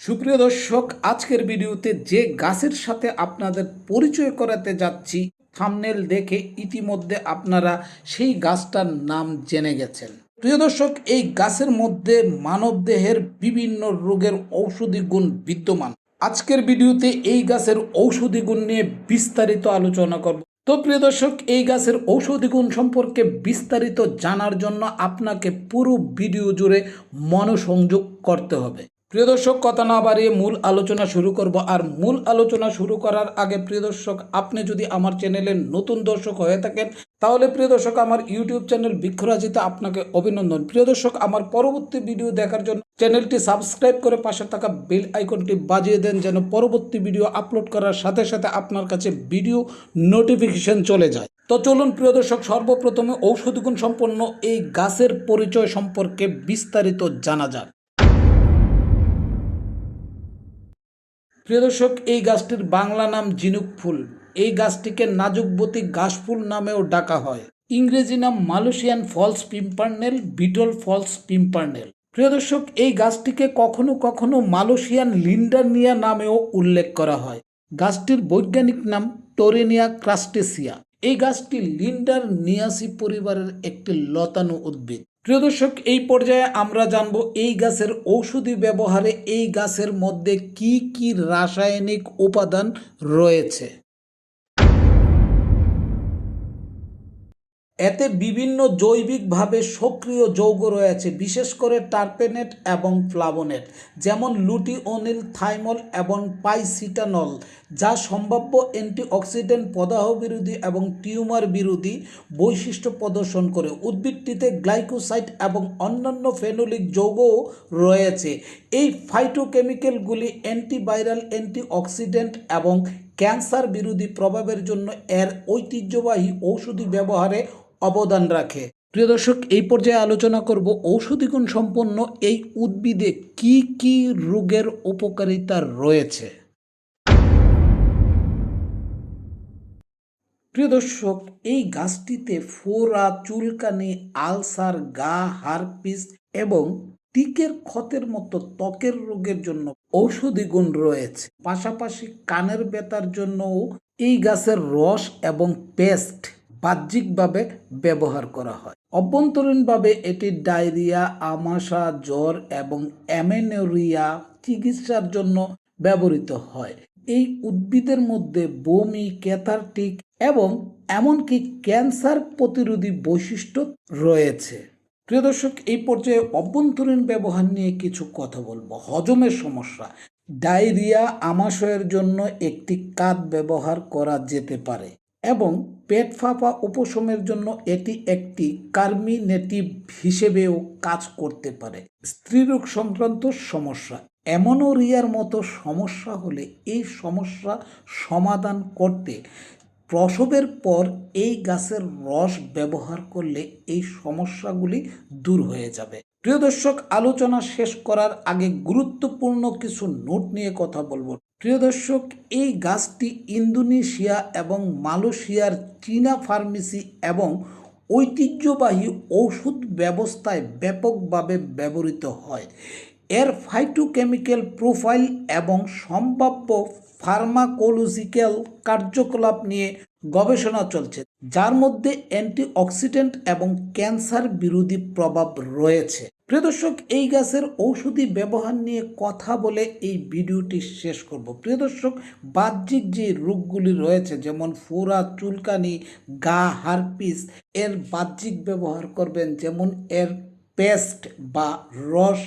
সুপ্রিয় দর্শক, আজকের ভিডিওতে যে গাছের সাথে আপনাদের পরিচয় করাতে যাচ্ছি, থামনেল দেখে ইতিমধ্যে আপনারা সেই গাছটার নাম জেনে গেছেন। প্রিয় দর্শক, এই গাছের মধ্যে মানবদেহের বিভিন্ন রোগের ঔষধি গুণ বিদ্যমান। আজকের ভিডিওতে এই গাছের ঔষধি গুণ নিয়ে বিস্তারিত আলোচনা করব। তো প্রিয় দর্শক, এই গাছের ঔষধি গুণ সম্পর্কে বিস্তারিত জানার জন্য আপনাকে পুরো ভিডিও জুড়ে মনোসংযোগ করতে হবে। প্রিয় দর্শক, কথা না বাড়িয়ে মূল আলোচনা শুরু করব। আর মূল আলোচনা শুরু করার আগে প্রিয় দর্শক, আপনি যদি আমার চ্যানেলের নতুন দর্শক হয়ে থাকেন, তাহলে প্রিয় দর্শক, আমার ইউটিউব চ্যানেল বৃক্ষরাজিতে আপনাকে অভিনন্দন। প্রিয় দর্শক, আমার পরবর্তী ভিডিও দেখার জন্য চ্যানেলটি সাবস্ক্রাইব করে পাশে থাকা বেল আইকনটি বাজিয়ে দেন, যেন পরবর্তী ভিডিও আপলোড করার সাথে সাথে আপনার কাছে ভিডিও নোটিফিকেশন চলে যায়। তো চলুন প্রিয় দর্শক, সর্বপ্রথমে ঔষধি গুণ সম্পন্ন এই গাছের পরিচয় সম্পর্কে বিস্তারিত জানা যাক। প্রিয় দর্শক, এই গাছটির বাংলা নাম ঝিনুক ফুল। এই গাছটিকে নাজুকবতী ঘাস ফুল নামেও ডাকা হয়। ইংরেজি নাম Malaysian false pimpernel, beetle false pimpernel. প্রিয় দর্শক, এই গাছটিকে কখনো কখনো মালয়েশিয়ান লিন্ডারনিয়া নামেও উল্লেখ করা হয়। গাছটির বৈজ্ঞানিক নাম টোরেনিয়া ক্রাস্টেসিয়া। এই গাছটি লিন্ডার নিয়াসি পরিবারের একটি লতানো উদ্ভিদ। প্রিয় দর্শক, এই পর্যায়ে আমরা জানব এই গাছের ঔষধি ব্যবহারে এই গাছের মধ্যে কি কি রাসায়নিক উপাদান রয়েছে। এতে বিভিন্ন জৈবিকভাবে সক্রিয় যৌগ রয়েছে, বিশেষ করে টার্পেনেট এবং ফ্লাভোনেট যেমন লুটিওনিল, থাইমল এবং পাইসিটানল, যা সম্ভাব্য অ্যান্টিঅক্সিডেন্ট প্রদাহ বিরোধী এবং টিউমার বিরোধী বৈশিষ্ট্য প্রদর্শন করে। উদ্ভিদটিতে গ্লাইকোসাইট এবং অন্যান্য ফেনোলিক যৌগও রয়েছে। এই ফাইটোকেমিক্যালগুলি অ্যান্টিভাইরাল অ্যান্টিঅক্সিডেন্ট এবং ক্যান্সার বিরোধী প্রভাবের জন্য এর ঐতিহ্যবাহী ঔষধি ব্যবহারে অবদান রাখে। প্রিয় দর্শক, এই পর্যায়ে আলোচনা করব ঔষধি গুণ সম্পন্ন এই উদ্ভিদে কি কি রোগের উপকারিতা রয়েছে। প্রিয় দর্শক, এই গাছটিতে ফোরা চুলকানি, আলসার, গা, হারপিস এবং টিকের ক্ষতের মতো ত্বকের রোগের জন্য ঔষধি গুণ রয়েছে। পাশাপাশি কানের ব্যথার জন্যও এই গাছের রস এবং পেস্ট বাহ্যিকভাবে ব্যবহার করা হয়। অভ্যন্তরীণভাবে এটি ডায়রিয়া আমাশা জ্বর এবং অ্যামেনোরিয়া চিকিৎসার জন্য ব্যবহৃত হয়। এই উদ্ভিদের মধ্যে বমি, ক্যাথারটিক এবং এমনকি ক্যান্সার প্রতিরোধী বৈশিষ্ট্য রয়েছে। প্রিয় দর্শক, এই পর্যায়ে অভ্যন্তরীণ ব্যবহার নিয়ে কিছু কথা বলব। হজমের সমস্যা। ডায়রিয়া, আমাশয়ের জন্য একটি কাত ব্যবহার করা যেতে পারে। এবং পেট ফাঁপা উপশমের জন্য এটি একটি কার্মিনেটিভ হিসেবেও কাজ করতে পারে। স্ত্রীরোগ সংক্রান্ত সমস্যা। অ্যামোনোরিয়ার মতো সমস্যা হলে এই সমস্যা সমাধান করতে প্রসবের পর এই গাছের রস ব্যবহার করলে এই সমস্যাগুলি দূর হয়ে যাবে। প্রিয় দর্শক, আলোচনা শেষ করার আগে গুরুত্বপূর্ণ কিছু নোট নিয়ে কথা বলব। প্রিয় দর্শক, এই গাছটি ইন্দোনেশিয়া এবং মালয়েশিয়ার চীনা ফার্মেসি এবং ঐতিহ্যবাহী ঔষধ ব্যবস্থায় ব্যাপকভাবে ব্যবহৃত হয়। এর ফাইটোকেমিক্যাল প্রোফাইল এবং সম্ভাব্য ফার্মাকোলজিক্যাল কার্যকলাপ নিয়ে গবেষণা চলছে, যার মধ্যে অ্যান্টিঅক্সিডেন্ট এবং ক্যান্সার বিরোধী প্রভাব রয়েছে। প্রিয় দর্শক, এই গাছের ঔষধি ব্যবহার নিয়ে কথা বলে এই ভিডিওটি শেষ করব। প্রিয় দর্শক, বাহ্যিক যে রোগগুলি রয়েছে, যেমন ফোড়া চুলকানি, গা, হারপিস, এর বাহ্যিক ব্যবহার করবেন, যেমন এর পেস্ট বা রস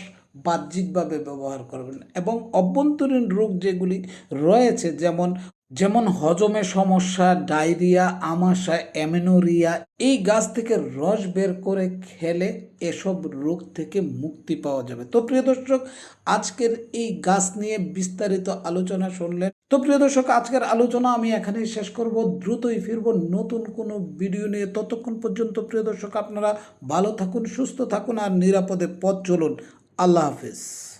বাহ্যিকভাবে ব্যবহার করবেন। এবং অভ্যন্তরীণ রোগ যেগুলি রয়েছে, যেমন যেমন হজমে সমস্যা, ডায়রিয়া আমাশা অ্যামেনোরিয়া, এই গাছ থেকে রস বের করে খেলে এসব রোগ থেকে মুক্তি পাওয়া যাবে। তো প্রিয় দর্শক, আজকের এই গাছ নিয়ে বিস্তারিত আলোচনা শুনলেন। তো প্রিয় দর্শক, আজকের আলোচনা আমি এখানেই শেষ করব। দ্রুতই ফিরব নতুন কোনো ভিডিও নিয়ে। ততক্ষণ পর্যন্ত প্রিয় দর্শক, আপনারা ভালো থাকুন, সুস্থ থাকুন আর নিরাপদে পথ চলুন। আল্লাহ হাফিজ।